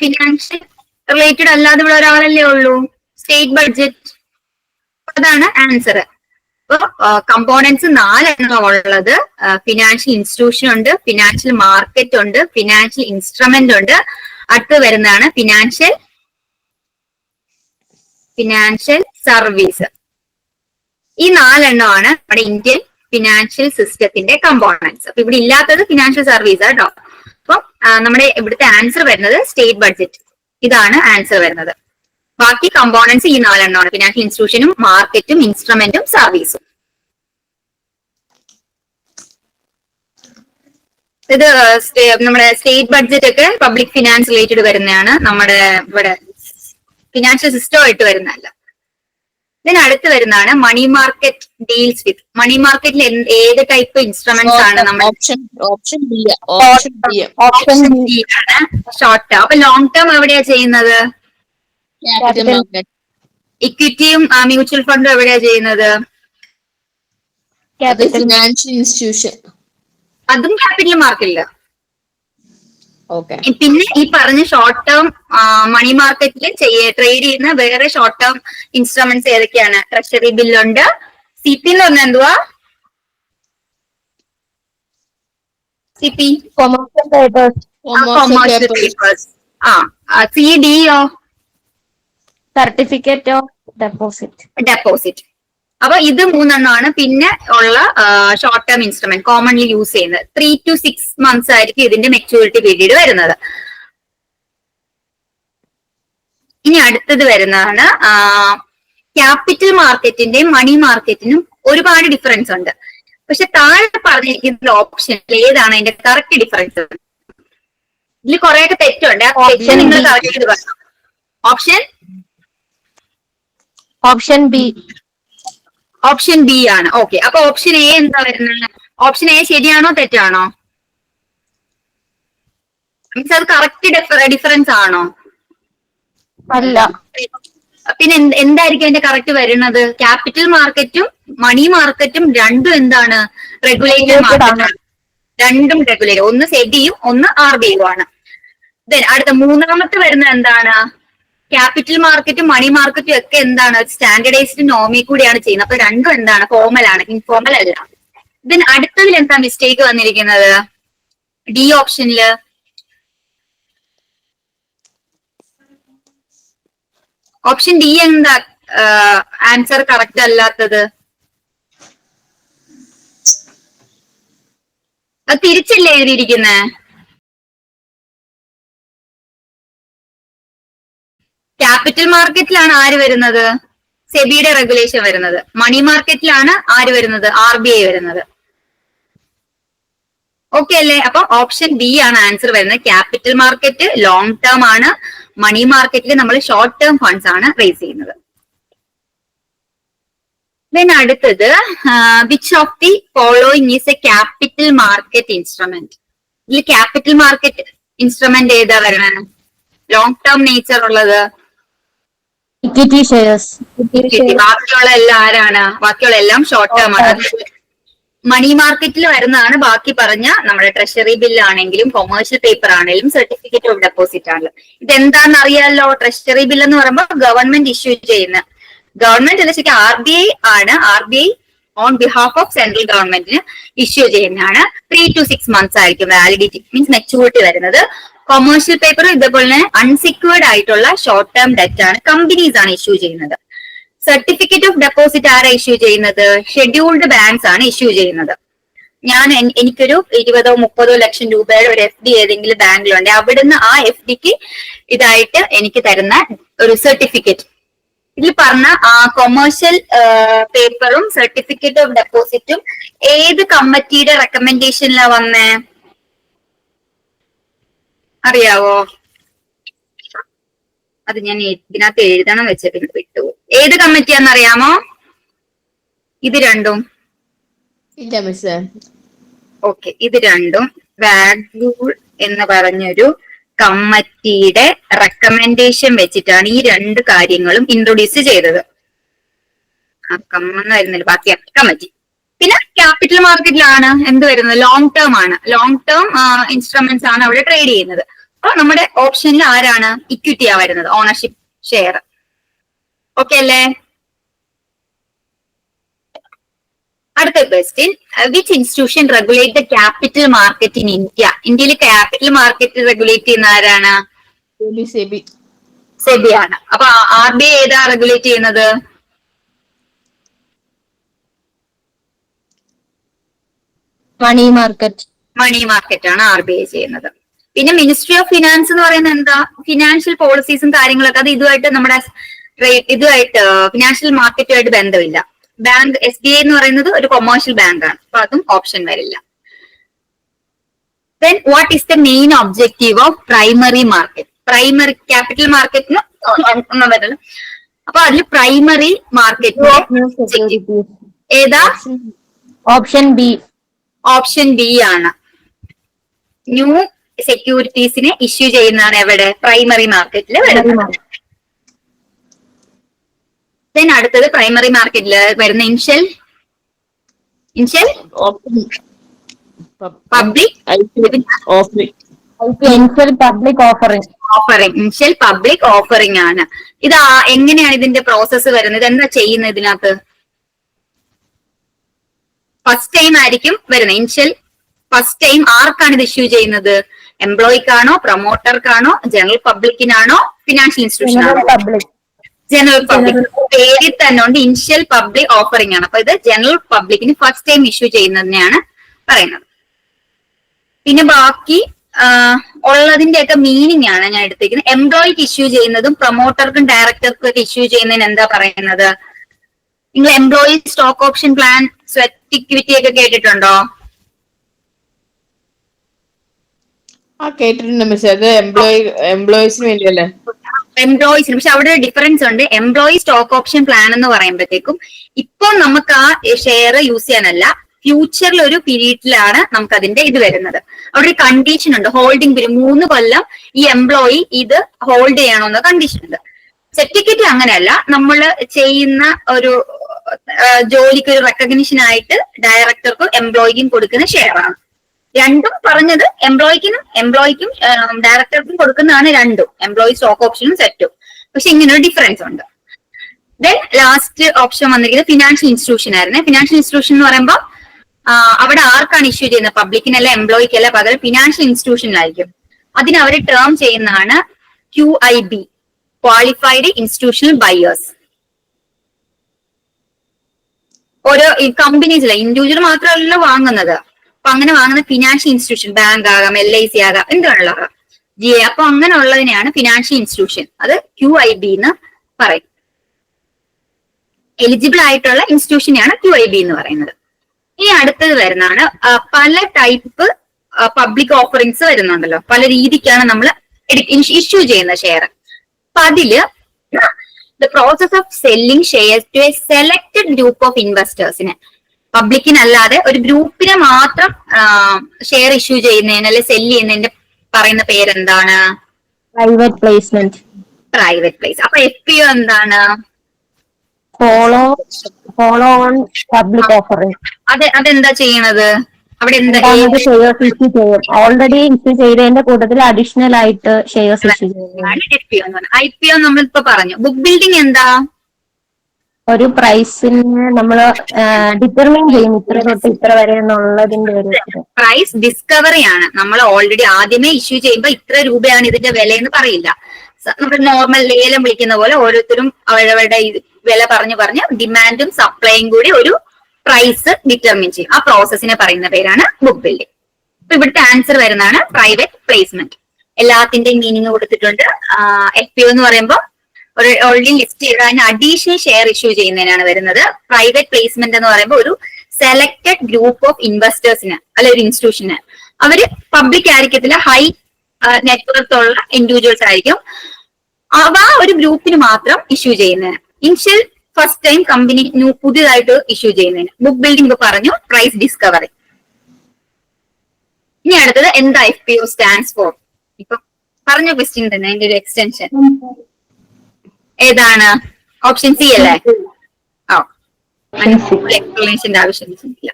Financial related അല്ലാതെ ഇവിടെ ഒരാളല്ലേ ഉള്ളൂ. സ്റ്റേറ്റ് ബഡ്ജറ്റ് അതാണ് ആൻസർ അപ്പോ കമ്പോണൻസ് നാലെണ്ണം ഉള്ളത്. ഫിനാൻഷ്യൽ ഇൻസ്റ്റിറ്റ്യൂഷൻ ഉണ്ട് ഫിനാൻഷ്യൽ മാർക്കറ്റ് ഉണ്ട് ഫിനാൻഷ്യൽ ഇൻസ്ട്രുമെന്റ് ഉണ്ട്. അടുത്ത് വരുന്നതാണ് ഫിനാൻഷ്യൽ ഫിനാൻഷ്യൽ സർവീസ് ഈ നാലെണ്ണമാണ് നമ്മുടെ ഇന്ത്യൻ ഫിനാൻഷ്യൽ സിസ്റ്റത്തിന്റെ കമ്പോണൻസ് അപ്പൊ ഇവിടെ ഇല്ലാത്തത് ഫിനാൻഷ്യൽ സർവീസ് കേട്ടോ അപ്പൊ നമ്മുടെ ഇവിടുത്തെ ആൻസർ വരുന്നത് സ്റ്റേറ്റ് ബഡ്ജറ്റ് ഇതാണ് ആൻസർ വരുന്നത്. ബാക്കി കമ്പോണൻസ് ഈ നാലെണ്ണമാണ്. ഫിനാൻഷ്യൽ ഇൻസ്റ്റിറ്റ്യൂഷനും മാർക്കറ്റും ഇൻസ്ട്രുമെന്റും സർവീസും ഇത് നമ്മുടെ സ്റ്റേറ്റ് ബഡ്ജറ്റ് ഒക്കെ പബ്ലിക് ഫിനാൻസ് റിലേറ്റഡ് വരുന്നതാണ്. നമ്മുടെ ഇവിടെ ഫിനാൻഷ്യൽ സിസ്റ്റം ആയിട്ട് വരുന്നതല്ല. ഇതിന് അടുത്ത് വരുന്നതാണ് മണി മാർക്കറ്റ് ഡീൽസ് വിത്ത് മണി മാർക്കറ്റിൽ ഏത് ടൈപ്പ് ഇൻസ്ട്രുമെന്റ്സ് ആണ് നമ്മൾ option option B option B option D ആണ്. ഷോർട്ട് ടേം അപ്പൊ ലോങ് ടേം എവിടെയാ ചെയ്യുന്നത്? ക്യാപിറ്റൽ മാർക്കറ്റ് ഇക്വിറ്റിയും മ്യൂച്വൽ ഫണ്ടും എവിടെയാ ചെയ്യുന്നത്? ക്യാപിറ്റൽ ഫിനാൻഷ്യൽ ഇൻസ്റ്റിറ്റ്യൂഷൻ അതും ക്യാപിറ്റൽ മാർക്കറ്റില്ല പിന്നെ ഈ പറഞ്ഞ ഷോർട്ട് ടേം മണി മാർക്കറ്റിൽ ട്രേഡ് ചെയ്യുന്ന വേറെ ഷോർട്ട് ടേം ഇൻസ്ട്രുമെന്റ്സ് ഏതൊക്കെയാണ്? ട്രഷറി ബില്ലുണ്ട് സി പി എന്ന് പറഞ്ഞ എന്തുവാ? സി പി കൊമേഴ്സ്യൽ പേപ്പേഴ്സ് ആ സി ഡിയോ സർട്ടിഫിക്കറ്റ് ഓഫ് ഡെപ്പോസിറ്റ് ഡെപ്പോസിറ്റ് അപ്പൊ ഇത് മൂന്നെണ്ണമാണ്. പിന്നെ ഉള്ള short term instrument commonly use ചെയ്യുന്നത്. ത്രീ ടു സിക്സ് മന്ത്സ് ആയിരിക്കും ഇതിന്റെ മെച്യൂരിറ്റി പീരീഡ് വരുന്നത്. ഇനി അടുത്തത് വരുന്നതാണ് ക്യാപിറ്റൽ മാർക്കറ്റിന്റെയും മണി മാർക്കറ്റിനും ഒരുപാട് ഡിഫറൻസ് ഉണ്ട്. പക്ഷെ താഴെ പറഞ്ഞിരിക്കുന്ന ഓപ്ഷൻ ഏതാണ് അതിന്റെ കറക്റ്റ് ഡിഫറൻസ് ഇതിൽ കുറെയൊക്കെ തെറ്റുണ്ട്. നിങ്ങൾ option option B option B ആണ്. ഓക്കെ അപ്പൊ ഓപ്ഷൻ എ എന്താ വരുന്നത്? ഓപ്ഷൻ എ ശരിയാണോ തെറ്റാണോ? മീൻസ് അത് കറക്റ്റ് ഡിഫറൻസ് ആണോ? അല്ല. പിന്നെ എന്തായിരിക്കും അതിന്റെ കറക്റ്റ് വരുന്നത്? ക്യാപിറ്റൽ മാർക്കറ്റും മണി മാർക്കറ്റും രണ്ടും എന്താണ്? റെഗുലേറ്റഡ് മാർക്കറ്റ് രണ്ടും റെഗുലേറ്റഡ് ഒന്ന് സെബിയും ഒന്ന് ആർ ബി ആണ്. ദെൻ അടുത്ത മൂന്നാമത്തെ വരുന്നത് എന്താണ്? ക്യാപിറ്റൽ മാർക്കറ്റും മണി മാർക്കറ്റും ഒക്കെ എന്താണ്? സ്റ്റാൻഡേർഡൈസ്ഡ് നോമി കൂടിയാണ് ചെയ്യുന്നത്. അപ്പൊ രണ്ടും എന്താണ്? ഫോമൽ ആണ്. ഇൻഫോമൽ അല്ല. ദെൻ അടുത്തതിൽ എന്താ മിസ്റ്റേക്ക് വന്നിരിക്കുന്നത്? ഡി ഓപ്ഷനിൽ ഓപ്ഷൻ ഡി എന്താ? ആൻസർ കറക്റ്റ് അല്ലാത്തത്. തിരിച്ചല്ലേ എഴുതിയിരിക്കുന്നേ? ക്യാപിറ്റൽ മാർക്കറ്റിലാണ് ആര് വരുന്നത്? സെബിയുടെ റെഗുലേഷൻ വരുന്നത്. മണി മാർക്കറ്റിലാണ് ആര് വരുന്നത്? ആർ ബി ഐ വരുന്നത്. ഓക്കെ അല്ലേ? അപ്പൊ ഓപ്ഷൻ ബി ആണ് ആൻസർ വരുന്നത്. ക്യാപിറ്റൽ മാർക്കറ്റ് ലോങ് ടേം ആണ്. മണി മാർക്കറ്റിൽ നമ്മൾ ഷോർട്ട് ടേം ഫണ്ട്സ് ആണ് റേസ് ചെയ്യുന്നത്. ദെൻ അടുത്തത് which of the following is a capital market instrument ഇതിൽ ക്യാപിറ്റൽ മാർക്കറ്റ് ഇൻസ്ട്രുമെന്റ് ഏതാ വരണം? ലോങ് ടേം നേച്ചർ ഉള്ളത്. ഇക്വിറ്റി ഷെയർസ് ബാക്കിയുള്ള എല്ലാം ആരാണ് ബാക്കിയുള്ള എല്ലാം ഷോർട്ട് ടേം ആണ്. മണി മാർക്കറ്റിൽ വരുന്നതാണ് ബാക്കി പറഞ്ഞ നമ്മുടെ ട്രഷറി ബില്ല് ആണെങ്കിലും കൊമേഴ്ഷ്യൽ പേപ്പർ ആണെങ്കിലും സർട്ടിഫിക്കറ്റ് ഓഫ് ഡെപ്പോസിറ്റ് ആണെങ്കിലും എന്താണെന്ന് അറിയാമല്ലോ ട്രഷറി ബിൽ എന്ന് പറയുമ്പോൾ ഗവൺമെന്റ് ഇഷ്യൂ ചെയ്യുന്ന ഗവൺമെന്റ് എന്ന് വെച്ചാൽ ആർ ബി ഐ ആണ്. R B I on behalf of central ഗവൺമെന്റിന് ഇഷ്യൂ ചെയ്യുന്നതാണ്. ത്രീ ടു സിക്സ് മന്ത്സ് ആയിരിക്കും വാലിഡിറ്റി മീൻസ് മെച്ചൂരിറ്റി വരുന്നത്. കൊമേഴ്ഷ്യൽ പേപ്പർ ഇതേപോലെ തന്നെ അൺസെക്യൂർഡ് ആയിട്ടുള്ള ഷോർട്ട് ടേം ഡെറ്റ് ആണ് കമ്പനീസ് ആണ് ഇഷ്യൂ ചെയ്യുന്നത്. സർട്ടിഫിക്കറ്റ് ഓഫ് ഡെപ്പോസിറ്റ് ആരാ ഇഷ്യൂ ചെയ്യുന്നത്? ഷെഡ്യൂൾഡ് ബാങ്ക്സ് ആണ് ഇഷ്യൂ ചെയ്യുന്നത്. ഞാൻ എനിക്കൊരു ഇരുപതോ മുപ്പതോ ലക്ഷം രൂപയുടെ ഒരു എഫ് ഡി ഏതെങ്കിലും ബാങ്കിലുണ്ട് അവിടുന്ന് ആ എഫ് ഡിക്ക് ഇതായിട്ട് എനിക്ക് തരുന്ന ഒരു സർട്ടിഫിക്കറ്റ് ഇതിൽ പറഞ്ഞ ആ കൊമേഴ്ഷ്യൽ പേപ്പറും സർട്ടിഫിക്കറ്റ് ഓഫ് ഡെപ്പോസിറ്റും ഏത് കമ്മിറ്റിയുടെ റെക്കമെൻഡേഷനിലാണ് വന്നേ? അറിയാവോ? അത് ഞാൻ ഇതിനകത്ത് എഴുതണം വെച്ച പിന്നെ വിട്ടു. ഏത് കമ്മിറ്റിയാന്ന് അറിയാമോ? ഇത് രണ്ടും. ഇല്ല മിസ് ഓക്കെ ഇത് രണ്ടും. വാഗൂൾ എന്ന് പറഞ്ഞൊരു കമ്മിറ്റിയുടെ റെക്കമെൻഡേഷൻ വെച്ചിട്ടാണ് ഈ രണ്ട് കാര്യങ്ങളും ഇൻട്രൊഡ്യൂസ് ചെയ്തത്. ആ കമ്മെന്ന് വരുന്നില്ല ബാക്കി കമ്മിറ്റി പിന്നെ ക്യാപിറ്റൽ മാർക്കറ്റിലാണ് എന്ത് വരുന്നത്? ലോങ് ടേം ആണ്. ലോങ് ടേം ഇൻസ്ട്രുമെന്റ്സ് ആണ് അവിടെ ട്രേഡ് ചെയ്യുന്നത്. അപ്പൊ നമ്മുടെ ഓപ്ഷനിൽ ആരാണ് ഇക്വിറ്റിയാ വരുന്നത്? ഓണർഷിപ്പ് ഷെയർ ഓക്കെ അല്ലേ? അടുത്ത question which institution regulate the capital market in India ഇന്ത്യയിലെ ക്യാപിറ്റൽ മാർക്കറ്റ് റെഗുലേറ്റ് ചെയ്യുന്ന ആരാണ്? സെബി ആണ്. സെബിയാണ് അപ്പൊ ആർ ബി ഐ ഏതാ റെഗുലേറ്റ് ചെയ്യുന്നത്? Money market. മണി മാർക്കറ്റ് ആണ് ആർ ബി ഐ ചെയ്യുന്നത്. പിന്നെ മിനിസ്ട്രി ഓഫ് ഫിനാൻസ് എന്ന് പറയുന്നത് എന്താ? ഫിനാൻഷ്യൽ പോളിസീസും കാര്യങ്ങളൊക്കെ അത് ഇതുമായിട്ട് നമ്മുടെ ഇതുമായിട്ട് ഫിനാൻഷ്യൽ മാർക്കറ്റുമായിട്ട് ബന്ധമില്ല. ബാങ്ക് എസ് ബി ഐ എന്ന് പറയുന്നത് ഒരു കൊമേഴ്ഷ്യൽ ബാങ്ക് ആണ് അപ്പൊ അതും ഓപ്ഷൻ വരില്ല. Then what is the main objective of primary market primary capital മാർക്കറ്റിന് ഒന്നും വരില്ല. അപ്പൊ അതിൽ പ്രൈമറി മാർക്കറ്റ് ഏതാ? Option B. ഓപ്ഷൻ ബി ആണ്. ന്യൂ സെക്യൂരിറ്റീസിനെ ഇഷ്യൂ ചെയ്യുന്നതാണ് എവിടെ? പ്രൈമറി മാർക്കറ്റിൽ വരുന്നത്. ദെൻ അടുത്തത് പ്രൈമറി മാർക്കറ്റിൽ വരുന്ന initial? Initial? Public offering offering. Offering initial public offering ആണ്. ഇത് എങ്ങനെയാണ് ഇതിന്റെ പ്രോസസ്സ് വരുന്നത്? എന്താ ചെയ്യുന്നത് ഇതിനകത്ത്? ഫസ്റ്റ് ടൈം ആയിരിക്കും വരുന്നത്. ഇൻഷ്യൽ ഫസ്റ്റ് ടൈം ആർക്കാണ് ഇത് ഇഷ്യൂ ചെയ്യുന്നത്? എംപ്ലോയിക്കാണോ പ്രൊമോട്ടർക്കാണോ ജനറൽ പബ്ലിക്കിനാണോ ഫിനാൻഷ്യൽ ഇൻസ്റ്റിറ്റ്യൂഷൻ ആണോ? ജനറൽ പബ്ലിക് പേരിൽ തന്നെ ഉണ്ട്. ഇൻഷ്യൽ പബ്ലിക് ഓഫറിംഗ് ആണ്. അപ്പൊ ഇത് ജനറൽ പബ്ലിക്കിന് ഫസ്റ്റ് ടൈം ഇഷ്യൂ ചെയ്യുന്നതിനെയാണ് പറയുന്നത്. പിന്നെ ബാക്കി ഉള്ളതിന്റെയൊക്കെ മീനിങ് ആണ് ഞാൻ എടുത്തേക്കുന്നത്. എംപ്ലോയിക്ക് ഇഷ്യൂ ചെയ്യുന്നതും പ്രൊമോട്ടർക്കും ഡയറക്ടർക്കും ഒക്കെ ഇഷ്യൂ ചെയ്യുന്നതിന് എന്താ പറയുന്നത്? നിങ്ങൾ employee stock option plan sweat equity ഒക്കെ കേട്ടിട്ടുണ്ടോ? ആ കേട്ടിട്ടുണ്ട് മിസ് അത് എംപ്ലോയി എംപ്ലോയീസിന് വേണ്ടിയല്ലേ? എംപ്ലോയീസിന് പക്ഷെ അവിടെ ഡിഫറൻസ് ഉണ്ട്. എംപ്ലോയി സ്റ്റോക്ക് ഓപ്ഷൻ പ്ലാൻ എന്ന് പറയുമ്പോഴത്തേക്കും ഇപ്പൊ നമുക്ക് ആ ഷെയർ യൂസ് ചെയ്യാനല്ല ഫ്യൂച്ചറിൽ ഒരു പീരീഡിലാണ് നമുക്ക് അതിന്റെ ഇത് വരുന്നത്. അവിടെ ഒരു കണ്ടീഷൻ ഉണ്ട്. ഹോൾഡിംഗ് പീരീഡ് മൂന്ന് കൊല്ലം ഈ എംപ്ലോയി ഇത് ഹോൾഡ് ചെയ്യണമെന്ന കണ്ടീഷൻ ഉണ്ട്. സർട്ടിഫിക്കറ്റ് അങ്ങനെയല്ല. നമ്മൾ ചെയ്യുന്ന ഒരു ജോലിക്ക് ഒരു റെക്കഗ്നിഷൻ ആയിട്ട് ഡയറക്ടർക്കും എംപ്ലോയിക്കും കൊടുക്കുന്ന ഷെയർ ആണ്. രണ്ടും പറഞ്ഞത് എംപ്ലോയിക്കിനും എംപ്ലോയിക്കും ഡയറക്ടർക്കും കൊടുക്കുന്നതാണ് രണ്ടും. എംപ്ലോയി സ്റ്റോക്ക് ഓപ്ഷനും സെറ്റും പക്ഷെ ഇങ്ങനെ ഒരു ഡിഫറൻസ് ഉണ്ട്. ദെൻ ലാസ്റ്റ് ഓപ്ഷൻ വന്നിരിക്കുന്നത് ഫിനാൻഷ്യൽ ഇൻസ്റ്റിറ്റ്യൂഷൻ ആയിരുന്നു. ഫിനാൻഷ്യൽ ഇൻസ്റ്റിറ്റ്യൂഷൻ എന്ന് പറയുമ്പോൾ അവിടെ ആർക്കാണ് ഇഷ്യൂ ചെയ്യുന്നത്? പബ്ലിക്കിനല്ല എംപ്ലോയിക്കല്ല പകരം ഫിനാൻഷ്യൽ ഇൻസ്റ്റിറ്റ്യൂഷനിലായിരിക്കും അതിന് അവർ ടേം ചെയ്യുന്നതാണ് Q I B qualified institutional buyers ഓരോ ഈ കമ്പനീസിലെ ഇൻഡിവിജ്വൽ മാത്രമല്ല വാങ്ങുന്നത്. അപ്പൊ അങ്ങനെ വാങ്ങുന്ന ഫിനാൻഷ്യൽ ഇൻസ്റ്റിറ്റ്യൂഷൻ ബാങ്ക് ആകാം എൽ ഐ സി ആകാം എന്താണുള്ള ജി എ അപ്പൊ അങ്ങനെയുള്ളതിനെയാണ് ഫിനാൻഷ്യൽ ഇൻസ്റ്റിറ്റ്യൂഷൻ അത് ക്യു ഐ ബി എന്ന് പറയും. എലിജിബിൾ ആയിട്ടുള്ള ഇൻസ്റ്റിറ്റ്യൂഷനെയാണ് ക്യു ഐ ബി എന്ന് പറയുന്നത്. ഇനി അടുത്തത് വരുന്നതാണ് പല ടൈപ്പ് പബ്ലിക് ഓഫറിങ്സ് വരുന്നുണ്ടല്ലോ. പല രീതിക്കാണ് നമ്മൾ ഇഷ്യൂ ചെയ്യുന്ന ഷെയർ അപ്പൊ അതിൽ the process of selling shares to a selected group of ഇൻവെസ്റ്റേഴ്സിന് പബ്ലിക്കിനല്ലാതെ ഒരു ഗ്രൂപ്പിനെ മാത്രം ഷെയർ ഇഷ്യൂ ചെയ്യുന്നതിന് അല്ലെ സെൽ ചെയ്യുന്നതിന്റെ പറയുന്ന പേരെന്താണ് പ്രൈവറ്റ് പ്ലേസ്മെന്റ് പ്രൈവറ്റ് പ്ലേസ് അപ്പൊ എഫ് പി ഒ എന്താണ് Follow. Follow on public offering. അത് അതെന്താ ചെയ്യണത് അവിടെ ഓൾറെഡി ഇഷ്യൂ ചെയ്തതിന്റെ കൂട്ടത്തിൽ അഡീഷണൽ ആയിട്ട് ഷെയർസ് ഇഷ്യൂ ചെയ്യും. F P O I P O നമ്മളിപ്പോ പറഞ്ഞു. ബുക്ക് ബിൽഡിംഗ് എന്താ? ഒരു പ്രൈസിന് നമ്മൾ ഡിറ്റർമിൻ ചെയ്യും ഇത്ര തൊട്ട് ഇത്ര വരെ എന്നുള്ളതിന്റെ ഒരു പ്രൈസ് ഡിസ്കവറി ആണ്. നമ്മൾ ഓൾറെഡി ആദ്യമേ ഇഷ്യൂ ചെയ്യുമ്പോൾ ഇത്ര രൂപയാണ് ഇതിന്റെ വില എന്ന് പറയില്ല. നമ്മൾ നമ്മുടെ നോർമൽ ലേലം വിളിക്കുന്ന പോലെ ഓരോരുത്തരും അവരവരുടെ വില പറഞ്ഞു പറഞ്ഞ് ഡിമാൻഡും സപ്ലൈയും കൂടി ഒരു പ്രൈസ് ഡിറ്റർമിൻ ചെയ്യും. ആ പ്രോസസ്സിനെ പറയുന്ന പേരാണ് ബുക്ക് ബിൽഡിംഗ് അപ്പൊ ഇവിടുത്തെ ആൻസർ വരുന്നതാണ് പ്രൈവറ്റ് പ്ലേസ്മെന്റ് എല്ലാത്തിന്റെയും മീനിങ് കൊടുത്തിട്ടുണ്ട്. എഫ് പി എന്ന് പറയുമ്പോൾ ഒരു ഓൾറെഡി ലിസ്റ്റ് ചെയ്ത് അതിന് അഡീഷണൽ ഷെയർ ഇഷ്യൂ ചെയ്യുന്നതിനാണ് വരുന്നത്. പ്രൈവറ്റ് പ്ലേസ്മെന്റ് എന്ന് പറയുമ്പോൾ ഒരു സെലക്ടഡ് ഗ്രൂപ്പ് ഓഫ് ഇൻവെസ്റ്റേഴ്സിന് അല്ലെ ഒരു ഇൻസ്റ്റിറ്റ്യൂഷന് അവർ പബ്ലിക് ആയിരിക്കത്തില്ല ഹൈ നെറ്റ്വർത്ത് ഉള്ള ഇൻഡിവിജ്വൽസ് ആയിരിക്കും. അവ ഒരു ഗ്രൂപ്പിന് മാത്രം ഇഷ്യൂ ചെയ്യുന്നതിന് ഇനിഷ്യൽ ഫസ്റ്റ് ടൈം കമ്പനി പുതിയതായിട്ട് ഇഷ്യൂ ചെയ്യുന്നതിന്. ബുക്ക് ബിൽഡിംഗ് പറഞ്ഞു പ്രൈസ് ഡിസ്കവറി ഇനി അടുത്തത് എന്താ F P O stands for ഇപ്പൊ പറഞ്ഞ ക്വസ്റ്റ്യൻ തന്നെ അതിന്റെ ഒരു എക്സ്റ്റൻഷൻ ഏതാണ്? ഓപ്ഷൻ സി അല്ലേ? ആ. എക്സ്പ്ലനേഷന്റെ ആവശ്യമില്ല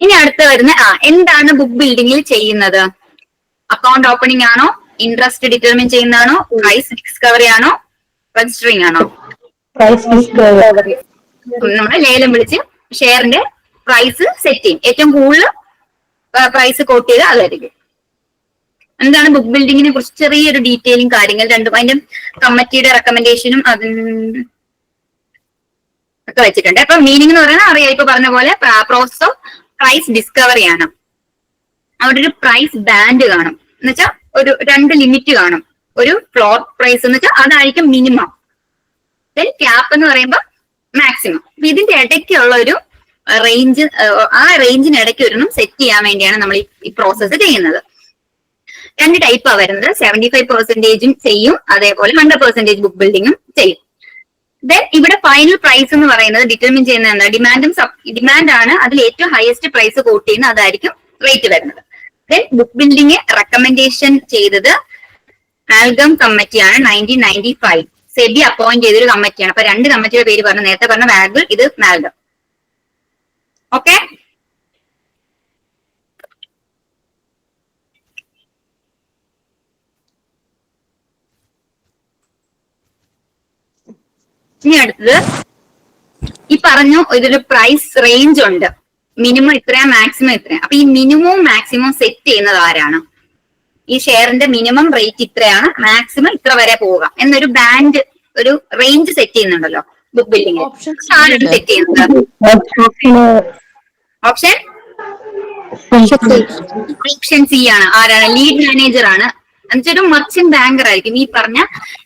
ഇനി അടുത്ത വരുന്ന ആ എന്താണ് ബുക്ക് ബിൽഡിംഗിൽ ചെയ്യുന്നത്? അക്കൗണ്ട് ഓപ്പണിംഗ് ആണോ? ഇൻട്രസ്റ്റ് ഡിറ്റർമിൻ ചെയ്യുന്നതാണോ? പ്രൈസ് ഡിസ്കവറി ആണോ? രജിസ്റ്ററിംഗ് ആണോ? പ്രൈസ് ലേലം വിളിച്ച് ഷെയറിന്റെ പ്രൈസ് സെറ്റ് ചെയ്യും. ഏറ്റവും കൂടുതൽ പ്രൈസ് കോട്ട് ചെയ്ത് അതായിരിക്കും എന്താണ് ബുക്ക് ബിൽഡിങ്ങിനെ കുറിച്ച് ചെറിയൊരു ഡീറ്റെയിലും കാര്യങ്ങൾ രണ്ടും അതിന്റെ കമ്മിറ്റിയുടെ റെക്കമെൻഡേഷനും അത് ഒക്കെ വെച്ചിട്ടുണ്ട്. അപ്പൊ മീനിങ് എന്ന് പറയുന്നത് അറിയാം. ഇപ്പൊ പറഞ്ഞ പോലെ പ്രോസസ് ഓഫ് പ്രൈസ് ഡിസ്കവറി ആണ്. അവിടെ ഒരു പ്രൈസ് ബാൻഡ് കാണും. എന്നുവെച്ചാൽ ഒരു രണ്ട് ലിമിറ്റ് കാണും. ഒരു ഫ്ലോർ പ്രൈസ് എന്ന് വെച്ചാൽ അതായിരിക്കും മിനിമം ദെൻ ക്യാപ്പ് എന്ന് പറയുമ്പോൾ മാക്സിമം ഇതിന്റെ ഇടയ്ക്കുള്ള ഒരു റേഞ്ച് ആ റേഞ്ചിന് ഇടയ്ക്ക് ഒരെണ്ണം സെറ്റ് ചെയ്യാൻ വേണ്ടിയാണ് നമ്മൾ ഈ- പ്രോസസ്സ് ചെയ്യുന്നത്. രണ്ട് ടൈപ്പാണ് വരുന്നത്. സെവന്റി ഫൈവ് പെർസെന്റേജും ചെയ്യും. അതേപോലെ ഹൺഡ്രഡ് പെർസെന്റേജ് ബുക്ക് ബിൽഡിങ്ങും ചെയ്യും. ദെൻ ഇവിടെ ഫൈനൽ പ്രൈസ് എന്ന് പറയുന്നത് ഡിറ്റർമിൻ ചെയ്യുന്നത് എന്താ? ഡിമാൻഡും ഡിമാൻഡ് ആണ്. അതിൽ ഏറ്റവും ഹയസ്റ്റ് പ്രൈസ് കോട്ട് ചെയ്യുന്ന അതായിരിക്കും റേറ്റ് വരുന്നത്. ദെൻ ബുക്ക് ബിൽഡിംഗ് റെക്കമെൻഡേഷൻ ചെയ്തത് ആൽഗം കമ്മിറ്റിയാണ്. Nineteen ninety five SEBI appoint ചെയ്തൊരു കമ്മിറ്റിയാണ്. അപ്പൊ രണ്ട് കമ്മിറ്റിയുടെ പേര് പറഞ്ഞു നേരത്തെ പറഞ്ഞ മാൽഗിൾ ഇത് മാൽഗം ഓക്കെ ഇനി അടുത്തത് ഈ പറഞ്ഞു ഇതൊരു പ്രൈസ് റേഞ്ച് ഉണ്ട്. മിനിമം ഇത്രയാ മാക്സിമം ഇത്രയാ. അപ്പൊ ഈ മിനിമവും മാക്സിമം സെറ്റ് ചെയ്യുന്നത് ആരാണ്? ഈ ഷെയറിന്റെ മിനിമം റേറ്റ് ഇത്രയാണ് മാക്സിമം ഇത്ര വരെ പോകാം. എന്നൊരു ബാൻഡ് ഒരു റേഞ്ച് സെറ്റ് ചെയ്യുന്നുണ്ടല്ലോ ബുക്ക് ബിൽഡിംഗ് ആരാണ് സെറ്റ് ചെയ്യുന്നത് ഓപ്ഷൻ? ഓപ്ഷൻ സി ആണ്. ആരാണ്? ലീഡ് മാനേജർ ആണ്. എന്നുവെച്ചാൽ ഒരു മർച്ചന്റ് ബാങ്കർ ആയിരിക്കും. ഈ പറഞ്ഞ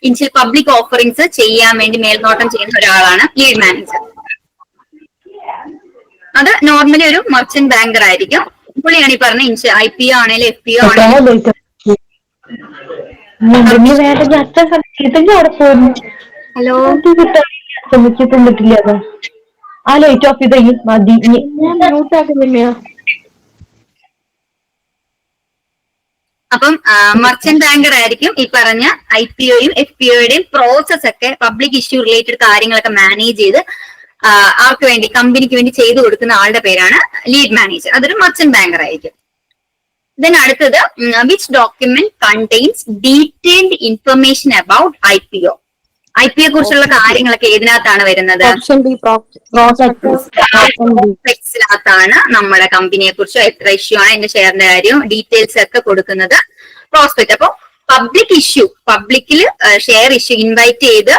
ഇൻഷ്യൽ പബ്ലിക് ഓഫറിങ്സ് ചെയ്യാൻ വേണ്ടി മേൽനോട്ടം ചെയ്യുന്ന ഒരാളാണ് ലീഡ് മാനേജർ. അത് നോർമലി ഒരു മർച്ചന്റ് ബാങ്കർ ആയിരിക്കും. പുള്ളിയാണ് ഈ പറഞ്ഞ ഇൻഷ ഐ പി ഒ ആണെങ്കിലും എഫ് പി ഒ ആണെങ്കിലും വേണ്ട അത്ര സമയത്തെങ്കിൽ അവിടെ പോകുന്നു ഹലോ? ശ്രമിച്ചു തിന്നിട്ടില്ല അത്. ആ ലൈറ്റ് ഓഫ് ചെയ്ത മതി. അപ്പം മർച്ചന്റ് ബാങ്കർ ആയിരിക്കും ഈ പറഞ്ഞ ഐ പി ഒയും എഫ് പി ഒയുടെയും പ്രോസസ് ഒക്കെ പബ്ലിക് ഇഷ്യൂ റിലേറ്റഡ് കാര്യങ്ങളൊക്കെ മാനേജ് ചെയ്ത് ആർക്ക് വേണ്ടി കമ്പനിക്ക് വേണ്ടി ചെയ്തു കൊടുക്കുന്ന ആളുടെ പേരാണ് ലീഡ് മാനേജർ അതൊരു മർച്ചന്റ് ബാങ്കർ ആയിരിക്കും. ദെൻ അടുത്തത് which document contains detailed information about I P O I P O കുറിച്ചുള്ള കാര്യങ്ങളൊക്കെ ഏതിനകത്താണ് വരുന്നത്? പ്രോസ്പെക്ട്സിനകത്താണ് നമ്മുടെ കമ്പനിയെ കുറിച്ച് എത്ര ഇഷ്യൂ ആണ് എന്റെ ഷെയറിന്റെ കാര്യവും ഡീറ്റെയിൽസ് ഒക്കെ കൊടുക്കുന്നത്. പ്രോസ്പെക്ട് അപ്പൊ പബ്ലിക് ഇഷ്യൂ പബ്ലിക്കിൽ ഷെയർ ഇഷ്യൂ ഇൻവൈറ്റ് ചെയ്ത്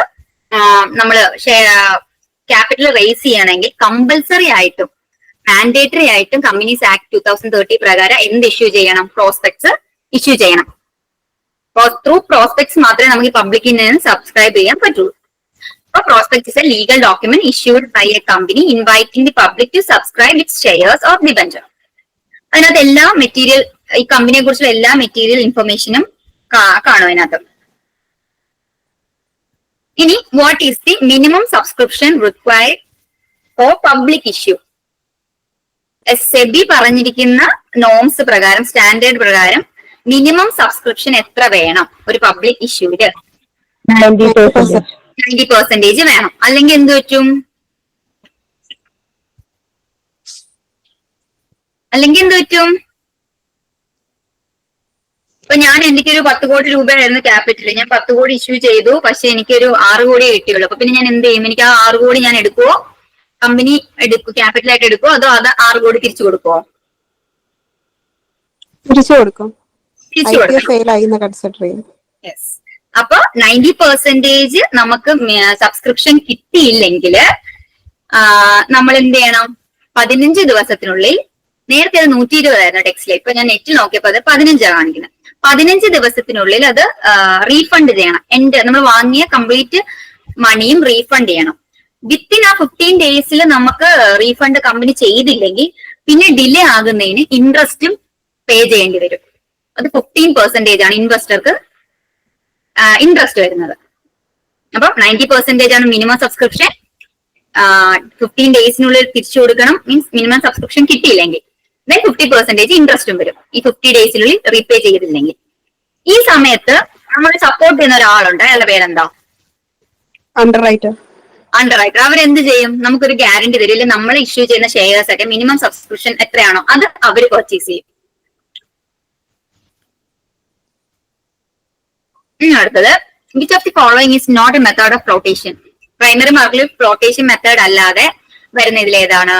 നമ്മൾ ക്യാപിറ്റൽ റേസ് ചെയ്യണമെങ്കിൽ കമ്പൽസറി ആയിട്ടും മാൻഡേറ്ററി ആയിട്ടും companies act two thousand thirty പ്രകാരം എന്ത് ഇഷ്യൂ ചെയ്യണം? പ്രോസ്പെക്ട്സ് ഇഷ്യൂ ചെയ്യണം. ത്രൂ പ്രോസ്പെക്ട്സ് മാത്രമേ നമുക്ക് പബ്ലിക്കിൽ നിന്ന് സബ്സ്ക്രൈബ് ചെയ്യാൻ പറ്റുള്ളൂ അപ്പൊ prospectus is a legal document issued by a company inviting the public to subscribe its shares or debenture. അതിനകത്ത് എല്ലാ മെറ്റീരിയൽ ഈ കമ്പനിയെ കുറിച്ചുള്ള എല്ലാ മെറ്റീരിയൽ ഇൻഫർമേഷനും കാണും അതിനകത്ത്. ഇനി what is the minimum subscription required for public issue SEBI പറഞ്ഞിരിക്കുന്ന നോംസ് പ്രകാരം സ്റ്റാൻഡേർഡ് പ്രകാരം മിനിമം സബ്സ്ക്രിപ്ഷൻ എത്ര വേണം? ഒരു പബ്ലിക് ഇഷ്യൂൽ നയന്റി പെർസെന്റ് നയന്റി പെർസെന്റേജ് വേണം. അല്ലെങ്കിൽ എന്ത് പറ്റും? അല്ലെങ്കിൽ എന്ത് പറ്റും? ഇപ്പൊ ഞാൻ എനിക്കൊരു പത്ത് കോടി രൂപയായിരുന്നു ക്യാപിറ്റൽ ഞാൻ പത്ത് കോടി ഇഷ്യൂ ചെയ്തു. പക്ഷെ എനിക്കൊരു ആറ് കോടി കിട്ടിയുള്ളൂ. അപ്പൊ പിന്നെ ഞാൻ എന്ത് ചെയ്യും? എനിക്ക് ആ ആറ് കോടി ഞാൻ എടുക്കുവോ? കമ്പനി എടുക്കും ക്യാപിറ്റൽ ആയിട്ട് എടുക്കുവോ അതോ അത് ആറ് കോടി തിരിച്ചു കൊടുക്കുവോ? തിരിച്ചു കൊടുക്കും. അപ്പൊ നയന്റി പെർസെന്റേജ് നമുക്ക് സബ്സ്ക്രിപ്ഷൻ കിട്ടിയില്ലെങ്കിൽ നമ്മൾ എന്ത് ചെയ്യണം? പതിനഞ്ച് ദിവസത്തിനുള്ളിൽ നേരത്തെ അത് നൂറ്റി ഇരുപതായിരുന്നു ടെക്സ്റ്റിൽ ഇപ്പൊ ഞാൻ നെറ്റിൽ നോക്കിയപ്പോ അത് പതിനഞ്ചാണ് കാണിക്കുന്നത്. പതിനഞ്ച് ദിവസത്തിനുള്ളിൽ അത് റീഫണ്ട് ചെയ്യണം. എന്റെ നമ്മൾ വാങ്ങിയ കംപ്ലീറ്റ് മണിയും റീഫണ്ട് ചെയ്യണം. വിത്തിൻ ആ ഫിഫ്റ്റീൻ ഡേയ്സിൽ നമുക്ക് റീഫണ്ട് കമ്പനി ചെയ്തില്ലെങ്കിൽ പിന്നെ ഡിലേ ആകുന്നതിന് ഇൻട്രസ്റ്റും പേ ചെയ്യേണ്ടി വരും. അത് ഫിഫ്റ്റീൻ പെർസെന്റേജ് ആണ് ഇൻവെസ്റ്റർക്ക് ഇൻട്രസ്റ്റ് വരുന്നത്. അപ്പൊ നയന്റി പെർസെന്റേജ് ആണ് മിനിമം സബ്സ്ക്രിപ്ഷൻ ഫിഫ്റ്റീൻ ഡേയ്സിനുള്ളിൽ തിരിച്ചു കൊടുക്കണം മീൻസ് മിനിമം സബ്സ്ക്രിപ്ഷൻ കിട്ടിയില്ലെങ്കിൽ. ദെൻ ഫിഫ്റ്റി പെർസെന്റേജ് ഇൻട്രസ്റ്റും വരും. ഈ ഫിഫ്റ്റി ഡേയ്സിനുള്ളിൽ റീപേ ചെയ്തില്ലെങ്കിൽ. ഈ സമയത്ത് നമ്മൾ സപ്പോർട്ട് ചെയ്യുന്ന ഒരാളുണ്ട്. അയാളുടെ പേരെന്താ? അണ്ടർ റൈറ്റർ അണ്ടർ റൈറ്റർ അവരെന്ത് ചെയ്യും? നമുക്കൊരു ഗ്യാരണ്ടി തരും. ഇല്ലെങ്കിൽ നമ്മൾ ഇഷ്യൂ ചെയ്യുന്ന ഷെയർസ് ഒക്കെ മിനിമം സബ്സ്ക്രിപ്ഷൻ എത്രയാണോ അത് അവർ പർച്ചേസ് ചെയ്യും. ഇനി അടുത്തത്. Which of the following is not a method of flotation primary മാർക്കിൽ ഫ്ലോട്ടേഷൻ മെത്തേഡ് അല്ലാതെ വരുന്ന ഇതിൽ ഏതാണ്?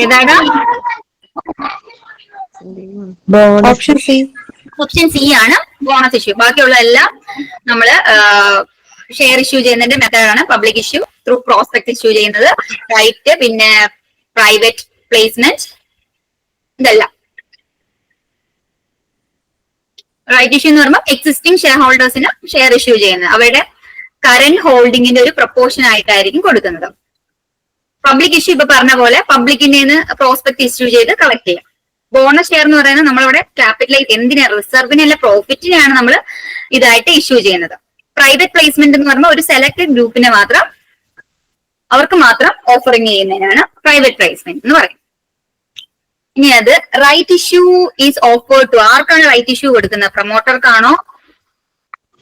ഏതാണ്? ഓപ്ഷൻ സി ഓപ്ഷൻ സി ആണ്. ബോണസ് ഇഷ്യൂ ബാക്കിയുള്ള എല്ലാം നമ്മൾ ഷെയർ ഇഷ്യൂ ചെയ്യുന്നതിന്റെ മെത്തേഡാണ് public issue through prospect issue ചെയ്യുന്നത്. റൈറ്റ് പിന്നെ പ്രൈവറ്റ് പ്ലേസ്മെന്റ് ഇതെല്ലാം. റൈറ്റ് ഇഷ്യൂ എന്ന് പറയുമ്പോൾ എക്സിസ്റ്റിംഗ് ഷെയർ ഹോൾഡേഴ്സിന് ഷെയർ ഇഷ്യൂ ചെയ്യുന്നത്. അവരുടെ കറന്റ് ഹോൾഡിങ്ങിന്റെ ഒരു പ്രൊപ്പോർഷൻ ആയിട്ടായിരിക്കും കൊടുക്കുന്നത്. പബ്ലിക് ഇഷ്യൂ ഇപ്പൊ പറഞ്ഞ പോലെ പബ്ലിക്കിന്റെ പ്രോസ്പെക്ട് ഇഷ്യൂ ചെയ്ത് കളക്ട് ചെയ്യാം. ബോണസ് ഷെയർ എന്ന് പറയുന്നത് നമ്മളിവിടെ ക്യാപിറ്റലൈസ് എന്തിനാ? റിസർവിനല്ല പ്രോഫിറ്റിനെയാണ് നമ്മൾ ഇതായിട്ട് ഇഷ്യൂ ചെയ്യുന്നത്. പ്രൈവറ്റ് പ്ലേസ്മെന്റ് എന്ന് പറയുമ്പോൾ ഒരു സെലക്ടഡ് ഗ്രൂപ്പിനെ മാത്രം അവർക്ക് മാത്രം ഓഫറിങ് ചെയ്യുന്നതിനാണ് പ്രൈവറ്റ് പ്ലേസ്മെന്റ് എന്ന് പറയും ഇനി അത് right issue is offered to ആർക്കാണ് റൈറ്റ് ഇഷ്യൂ കൊടുക്കുന്നത്? പ്രൊമോട്ടർക്കാണോ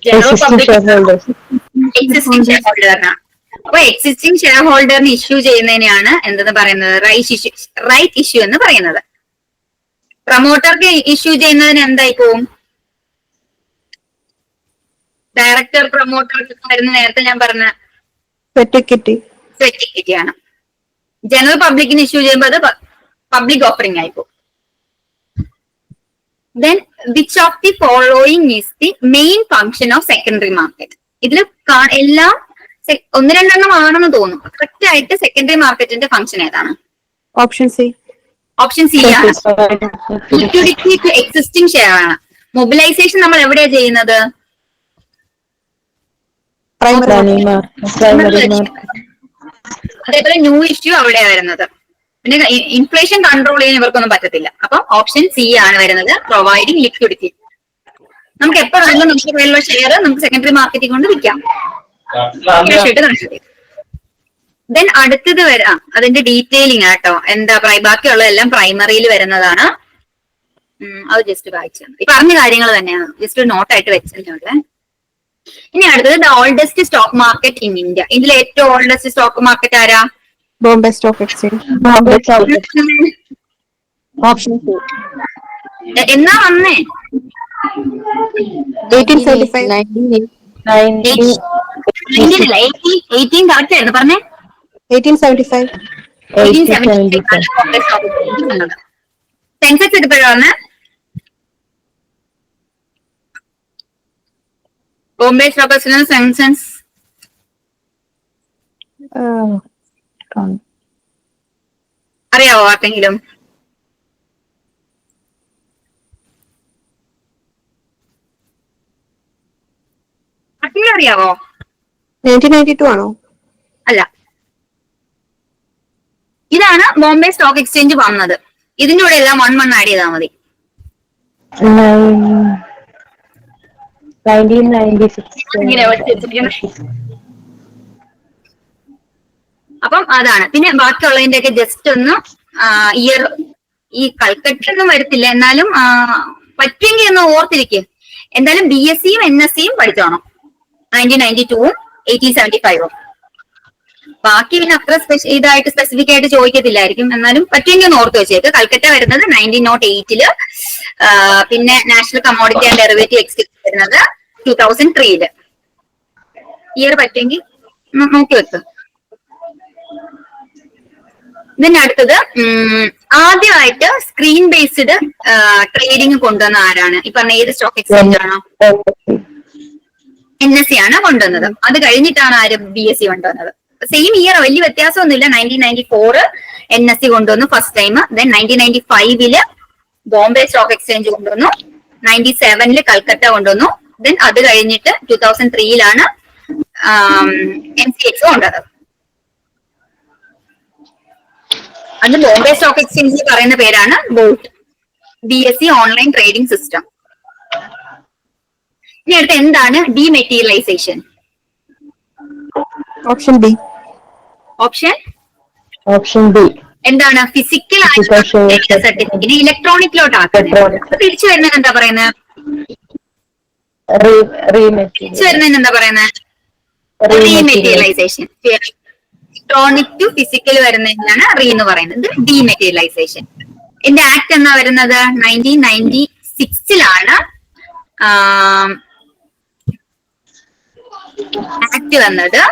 ജനറൽ പബ്ലിക് എക്സിസ്റ്റിംഗ് ഷെയർ ഹോൾഡറിനാണ് അപ്പൊ എക്സിസ്റ്റിംഗ് ഷെയർ ഹോൾഡറിന് ഇഷ്യൂ ചെയ്യുന്നതിനെയാണ് എന്തെന്ന് പറയുന്നത്? റൈറ്റ് ഇഷ്യൂ റൈറ്റ് ഇഷ്യൂ എന്ന് പറയുന്നത്. പ്രൊമോട്ടർക്ക് ഇഷ്യൂ ചെയ്യുന്നതിന് എന്തായി പോവും? ഡയറക്ടർ പ്രൊമോട്ടർ ആയിരുന്നു നേരത്തെ ഞാൻ പറഞ്ഞ സെറ്റിക്കിറ്റി സെറ്റിക്കിറ്റി ആണ്. ജനറൽ പബ്ലിക്കിന് ഇഷ്യൂ ചെയ്യുമ്പോൾ അത് പബ്ലിക് ഓഫറിംഗ് ആയി പോകും then which of the following is the main function of secondary market ഇതിൽ എല്ലാം ഒന്ന് രണ്ടെണ്ണം ആണെന്ന് തോന്നുന്നു. കറക്റ്റ് ആയിട്ട് സെക്കൻഡറി മാർക്കറ്റിന്റെ ഫംഗ്ഷൻ ഏതാണ്? ഓപ്ഷൻ സി ഓപ്ഷൻ സി ആണ്. ലിക്വിഡിറ്റി ടു എക്സിസ്റ്റിംഗ് ഷെയർ ആണ്. മൊബിലൈസേഷൻ നമ്മൾ എവിടെയാ ചെയ്യുന്നത്? പ്രൈമറി അതേപോലെ ന്യൂ ഇഷ്യൂ അവിടെയാ വരുന്നത്. പിന്നെ ഇൻഫ്ലേഷൻ കൺട്രോൾ ചെയ്യാൻ ഇവർക്കൊന്നും പറ്റത്തില്ല. അപ്പം ഓപ്ഷൻ സി ആണ് വരുന്നത്. പ്രൊവൈഡിങ് ലിക്വിഡിറ്റി നമുക്ക് എപ്പോ വേണമെങ്കിലും നമുക്ക് കയ്യിലുള്ള ഷെയർ നമുക്ക് സെക്കൻഡറി മാർക്കറ്റിൽ കൊണ്ട് വിൽക്കാം. ഇട്ട് ചെയ്യും. ദെൻ അടുത്തത് വരാം അതിന്റെ ഡീറ്റെയിലിംഗ് ആട്ടോ എന്താ പ്രൈ- ബാക്കിയുള്ളതെല്ലാം പ്രൈമറിയിൽ വരുന്നതാണ് അത് ജസ്റ്റ് വായിച്ചു ഈ പറഞ്ഞ കാര്യങ്ങൾ തന്നെയാണ് ജസ്റ്റ് നോട്ടായിട്ട് വെച്ചിട്ടുണ്ട് ഇനി അടുത്തത് the oldest stock market in India ഇതിൽ ഏറ്റവും ഓൾഡസ്റ്റ് സ്റ്റോക്ക് മാർക്കറ്റ് ആരാ ബോംബെ സ്റ്റോക്ക് എക്സ്ചേഞ്ച് ഓപ്ഷൻ എന്നാ വന്നേ പറഞ്ഞേ eighteen seventy five eighteen seventy Sensex എടുപ്പോഴാണ് Bombay stock exchange Sensex അറിയാവോ ആർക്കെങ്കിലും? അറിയാവോ? നയന്റീൻ നയന്റി ടു ആണോ? അല്ല. ഇതാണ് ബോംബെ സ്റ്റോക്ക് എക്സ്ചേഞ്ച് വന്നത്. ഇതിന്റെ കൂടെ എല്ലാം വൺ വൺ ആഡ് ചെയ്താൽ മതി. അപ്പം അതാണ്. പിന്നെ ബാക്കിയുള്ളതിന്റെ ഒക്കെ ജസ്റ്റ് ഒന്ന് ഇയർ ഈ കൽക്കട്ടൊന്നും വരത്തില്ല. എന്നാലും പറ്റുമെങ്കിൽ ഒന്ന് ഓർത്തിരിക്കും. എന്തായാലും ബി എസ് സിയും എൻ എസ് സിയും പഠിച്ചോണം. നയന്റീൻ നയന്റി ടൂവും എയ്റ്റീൻ സെവന്റി ഫൈവും ബാക്കി പിന്നെ അത്ര ഇതായിട്ട് സ്പെസിഫിക് ആയിട്ട് ചോദിക്കത്തില്ലായിരിക്കും എന്നാലും പറ്റുമെങ്കിൽ ഒന്ന് ഓർത്ത് വെച്ചേക്ക് കൽക്കട്ട വരുന്നത് നയന്റീൻ നോട്ട് എയ്റ്റിൽ പിന്നെ national commodity and derivative exchange വരുന്നത് ടൂ തൗസൻഡ് ത്രീയിൽ ഇയർ പറ്റുമെങ്കിൽ നോക്കി വെക്ക് ഇതിന്റെ അടുത്തത് ആദ്യമായിട്ട് സ്ക്രീൻ ബേസ്ഡ് ട്രേഡിംഗ് കൊണ്ടുവന്ന ആരാണ് ഈ പറഞ്ഞ ഏത് സ്റ്റോക്ക് എക്സ്ചേഞ്ച് ആണോ എൻ എസ് സി ആണ് കൊണ്ടുവന്നത് അത് കഴിഞ്ഞിട്ടാണ് ആര് ബി എസ് സി കൊണ്ടുവന്നത് സെയിം ഇയർ വലിയ വ്യത്യാസമൊന്നുമില്ല. Nineteen ninety four N S C കൊണ്ടുവന്നു first time then nineteen ninety ഫൈവിൽ ബോംബെ സ്റ്റോക്ക് എക്സ്ചേഞ്ച് കൊണ്ടുവന്നു. നയന്റി സെവനിൽ കൽക്കട്ട കൊണ്ടുവന്നു. ദെൻ അത് കഴിഞ്ഞിട്ട് ടൂ തൗസൻഡ് ത്രീയിലാണ് എം സി എക്സ് കൊണ്ടുവന്നത് അത് ബോംബെ സ്റ്റോക്ക് എക്സ്ചേഞ്ചിൽ പറയുന്ന പേരാണ് boat B S C online trading system ഇനി അടുത്ത് എന്താണ് dematerialisation option B option option B എന്താണ്? ഫിസിക്കൽ ആയിട്ട് share സർട്ടിഫിക്കറ്റ് ഇലക്ട്രോണിക്കിലോട്ട് ആക്കുന്നത് തിരിച്ചു വരുന്നതിന് എന്താ പറയുന്നത് തിരിച്ചു വരുന്നതിന് എന്താ പറയുന്നത് റീമെറ്റീരിയലൈസേഷൻ ഇലക്ട്രോണിക് ടു ഫിസിക്കൽ വരുന്നതിനാണ് റീ എന്ന് പറയുന്നത്. ഡിമെറ്റീരിയലൈസേഷൻ ഇതിന്റെ ആക്ട് എന്നാ വരുന്നത്? നയന്റീൻ നയന്റി സിക്സിലാണ് ആക്ട് വന്നത്.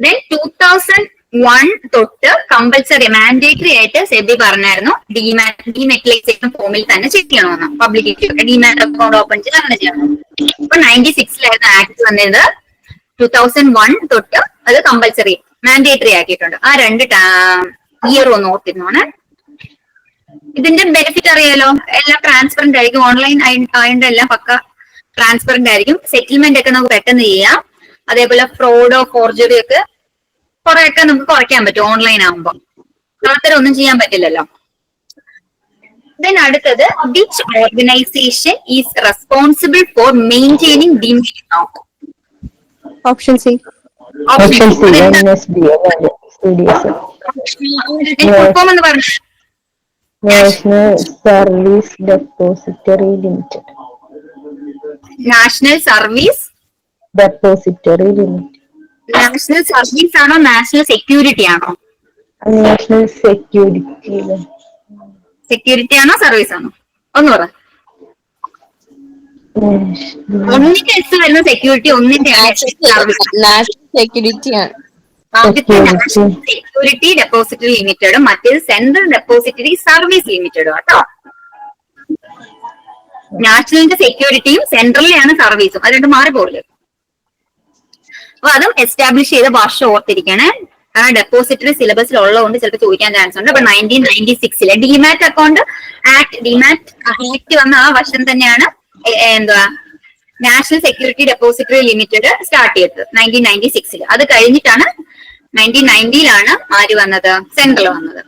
ദെൻ ടൂ തൗസൻഡ് വൺ തൊട്ട് കമ്പൽസറി മാൻഡേറ്ററി ആയിട്ട് സെബി പറഞ്ഞായിരുന്നു. ഡിമാറ്റ് ഡിമെറ്റലൈസേഷൻ ഫോമിൽ തന്നെ ചെക്ക് ചെയ്യണമെന്ന്. പബ്ലിക് ഡിമാറ്റ് അക്കൗണ്ട് ഓപ്പൺ ചെയ്ത് അങ്ങനെ ചെയ്യണം. ഇപ്പൊ നയന്റി സിക്സിലായിരുന്നു ആക്ട് വന്നത്. ടൂ തൗസൻഡ് വൺ തൊട്ട് അത് കമ്പൽസറി മാൻഡേറ്ററി ആക്കിയിട്ടുണ്ട്. ആ രണ്ട് ഇയർ ഒന്ന് ഓർത്തിരുന്നോണ്. ഇതിന്റെ ബെനിഫിറ്റ് അറിയാലോ? എല്ലാം ട്രാൻസ്പെറന്റ് ആയിരിക്കും. ഓൺലൈൻ ആയതുകൊണ്ട് എല്ലാം പക്ക ട്രാൻസ്പെറന്റ് ആയിരിക്കും. സെറ്റിൽമെന്റ് ഒക്കെ നമുക്ക് പെട്ടെന്ന് ചെയ്യാം. അതേപോലെ ഫ്രോഡോ ഫോർജറി ഒക്കെ കുറെയൊക്കെ നമുക്ക് കുറയ്ക്കാൻ പറ്റും ഓൺലൈൻ ആകുമ്പോൾ അത്തരം ഒന്നും ചെയ്യാൻ പറ്റില്ലല്ലോ. ദെൻ അടുത്തത് which organisation is responsible for maintaining the meeting. Option C option C D S full form എന്ന് പറഞ്ഞു national service depository limited national service depository limited national service ആണോ നാഷണൽ സെക്യൂരിറ്റി ആണോ? നാഷണൽ സെക്യൂരിറ്റി സെക്യൂരിറ്റി ആണോ service ആണോ? ഒന്ന് പറ. ഒന്നിന്റെ S വരുന്ന സെക്യൂരിറ്റി ഒന്നിന്റെ സെക്യൂരിറ്റി ആണ്. ആദ്യത്തെ നാഷണൽ സെക്യൂരിറ്റി ഡെപ്പോസിറ്ററി ലിമിറ്റഡും മറ്റേത് സെൻട്രൽ ഡെപ്പോസിറ്ററി സർവീസ് ലിമിറ്റഡും കേട്ടോ നാഷണലിന്റെ സെക്യൂരിറ്റിയും സെൻട്രലിലാണ് സർവീസും അത് മാറി മാറിപ്പോകില്ല അപ്പൊ അതും എസ്റ്റാബ്ലിഷ് ചെയ്ത വർഷം ഓർത്തിരിക്കണേ. ആ ഡെപ്പോസിറ്ററി സിലബസിൽ ഉള്ളതുകൊണ്ട് ചിലപ്പോൾ ചോദിക്കാൻ ചാൻസ് ഉണ്ട്. അപ്പൊ nineteen ninety സിക്സിലെ demat account act demat act വന്ന ആ വർഷം തന്നെയാണ് എ- എ- എന്തുവാ national security depository limited start ചെയ്തത് നയന്റീൻ നയന്റി സിക്സിൽ അത് കഴിഞ്ഞിട്ടാണ് നയന്റീൻ നയന്റിയിലാണ് ആര് വന്നത്? സെൻട്രൽ വന്നത്.